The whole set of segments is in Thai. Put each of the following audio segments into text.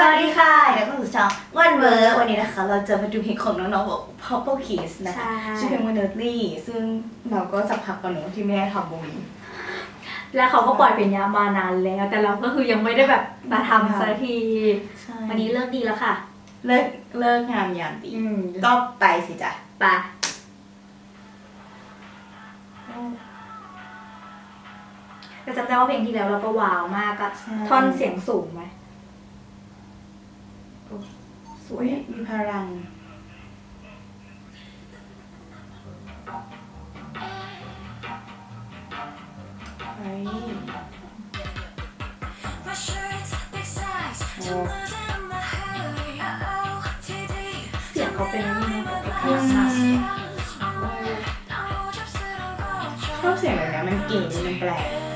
วัสดีค่ะเดี๋ยวเข้าสู่ช่องวันเวอร์วันนี้นะคะ เราจะมาดูเพลงของน้องๆของ Purple Kiss นะคะใช่ชื่อเพลงว่า Nerdly ซึ่งเราก็สักพักก่อนเนอะที่ไม่ได้ทำวงนี้ แล้วเขาก็ปล่อยเป็นยามานานแล้ว แต่เราก็คือยังไม่ได้แบบมาทำสักทีใช่วันนี้เลิกดีแล้วค่ะ เลิกเลิกงามยามดีอืมก็ไปสิจ้ะไปก็จำได้ว่าเพลงที่แล้วเราก็ว้าวมากอะท่อนเสียงสูงไหมโอ้ สสววยยมีพลังเฮ้ยโอ้เสียงเขาเป็นนี่นะเอกอืลักษณ์มากมชอบเสียงแบบเนี้ยมันเก๋มันแปลก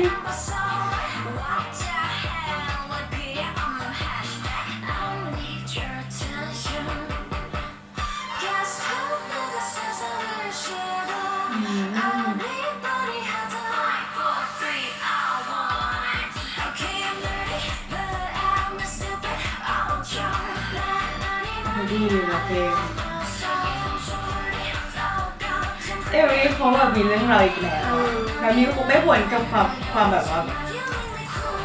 อืมเขาดีนะเพลง เอ้ยวันนี้เขาแบบมีเรื่องราวอีกแล้วแบบนี้คงไม่ผลกับความความแบบว่า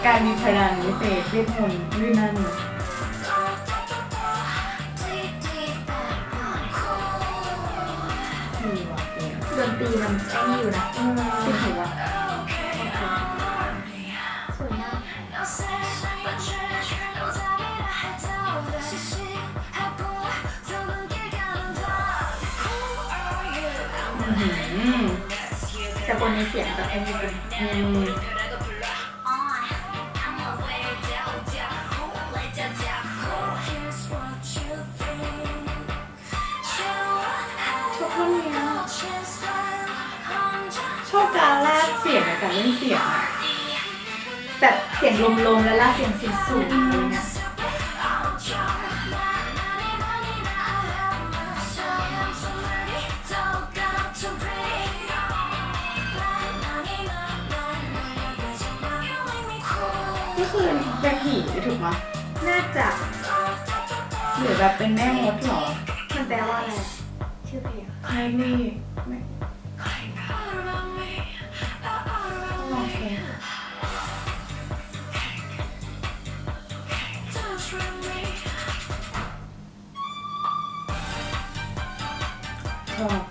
การมีพลังวิเศษเวทมนต์นู่นนั่นดีว่ะเพลงดนตรีมันไอ้นี่อยู่นะเอ แต่คนในเสียงแบบไอ้นี่เป็นอืมชอบท่อนเนี้ชอบการลากเสียงการเล่นเสียงอะแบบเสียงลมๆแล้วลากเสียงสูงสูงๆเลย คือเป็นผีถูกไหมน่าจะหรือแบบเป็นแม่มดเหรอ มันแปลว่าอะไรชื่อเพลงใครไม่ไม่ลองเพลงชอบ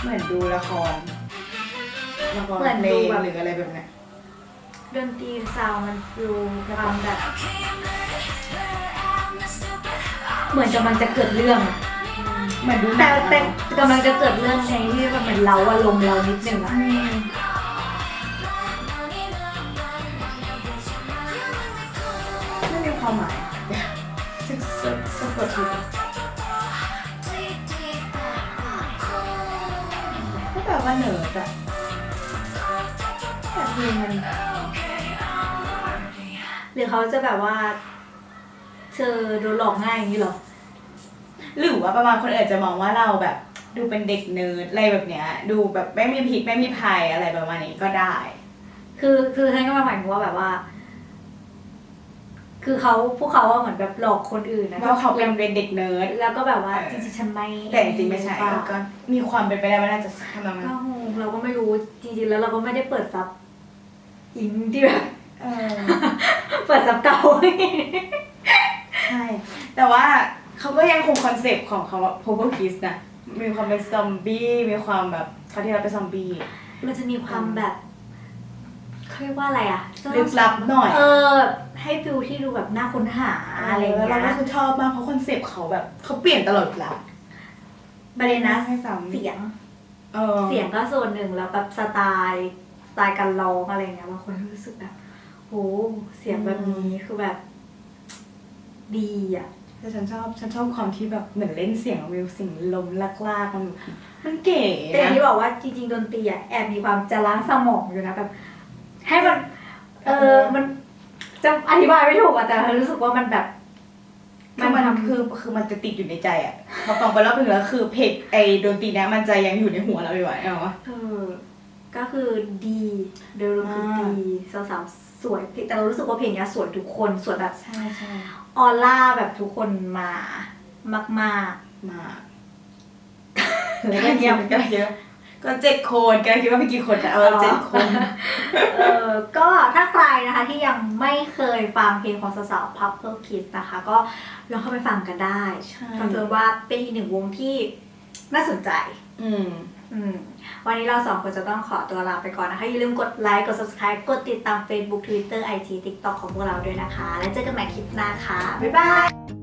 เหมือนดูละครละครเพลงหรืออะไรแบบเนี้ย ดนตรีซาวด์มันฟิลความแบบ เหมือนกำลังจะเกิดเรื่องอะเหมือนดูหแต่นังแต่กำลังจะเกิดเรื่องในที่แบบเหมือนเราอารมณ์เรานิดนึงอะอืมไม่มีความหมายสะสะสะกดผิดก็แปลว่าเหนิร์ดอะ แต่เพลงมันหรือเขาจะแบบว่า เธอโดนหลอกง่ายอย่างนี้เหรอ หรือว่าประมาณคนอื่นจะมองว่าเราแบบ ดูเป็นเด็กเนิร์ดอะไรแบบเนี้ย ดูแบบไม่มีพิษไม่มีภัยอะไรประมาณนี้ก็ได้ คือคือท่านก็มาหมายถึงว่าแบบว่า คือเขาพวกเขาว่าเหมือนแบบหลอกคนอื่นนะว่าเขาเป็นเป็นเด็กเนิร์ดแล้วก็แบบว่าเออจริงๆฉันไม่แต่จริงๆไม่ใช่เปล่าก็มีความเป็นไปได้ว่าน่าจะทำนองนั้ก็นงงเราก็ไม่รู้จริงๆแล้วเราก็ไม่ได้เปิดซับ อิงที่แบบเออเปิดซับเก่า ใช่ แต่ว่าเขาก็ยังคงคอนเซปต์ของเขาว่า Purple Kiss นะมีความเป็นซอมบี้มีความแบบเขาที่เราเป็นซอมบี้มันจะมีความแบบเขาเรียกว่าอะไรอะลึกลับหน่อยเออ ให้ฟิลที่ดูแบบน่าค้นหาอะไรอย่างแล้วเงี้เราก็ยคือชอบมากเพราะคอนเซปต์เขาแบบเขาเปลี่ยนตลอดเวลาประเด็นนะให้ซ้ำเสียงเออเสียงก็ส่วนหนึ่งแล้วแบบสไตล์ส ไตล์การร้องอะไรเงี้ยบางคนรู้สึกแบบโหเสียงแบบนี้คือแบบ ดีอะแต่ฉันชอบฉันชอบความที่แบบเหมือนเล่นเสียงวิวเสียงลมลากๆมันมันเก๋แต่อย่างนะที่บอกว่าจริงๆดนตรีอะแอบมีความจะล้างสมองอยู่นะแบบให้มัน เออมันจะอธิบายไม่ถูกอะแต่รู้สึกว่ามันแบบคือมันมันทำคือคือมันจะติดอยู่ในใจอะพอฟังไปรอบหนึงแล้วคือเพลงไอ้ดนตรีเนี้ยมันจะยังอยู่ในหัวเราอยู่อะเอาวะเออ ก็คือดีโดยรวมคือมากดีสาวๆสวยแต่เรารู้สึกว่าเพลงเนี้ยสวยทุกคนสวยแบบใช่ใช่ออร่าแบบทุกคนมามากมาๆแล้วก็เงียบก็เยอะก็เจ็ดคนแกคิดว่าไม่กี่คนอะเออเจ็ดคนเออก็ถ้าใครนะคะที่ยังไม่เคยฟังเพลงของสาวๆ Purple Kiss นะคะ ก็ลองเข้าไปฟังกันได้ใช่ก็ถือว่าเป็นอีกหนึ่งวงที่น่าสนใจ อืมอืม วันนี้เราสองคนจะต้องขอตัวลาไปก่อนนะคะ อย่าลืมกดไลค์ กด subscribe กดติดตาม Facebook Twitter IG TikTok ของพวกเราด้วยนะคะ แล้วเจอกันใหม่คลิปหน้าค่ะ บ๊ายบาย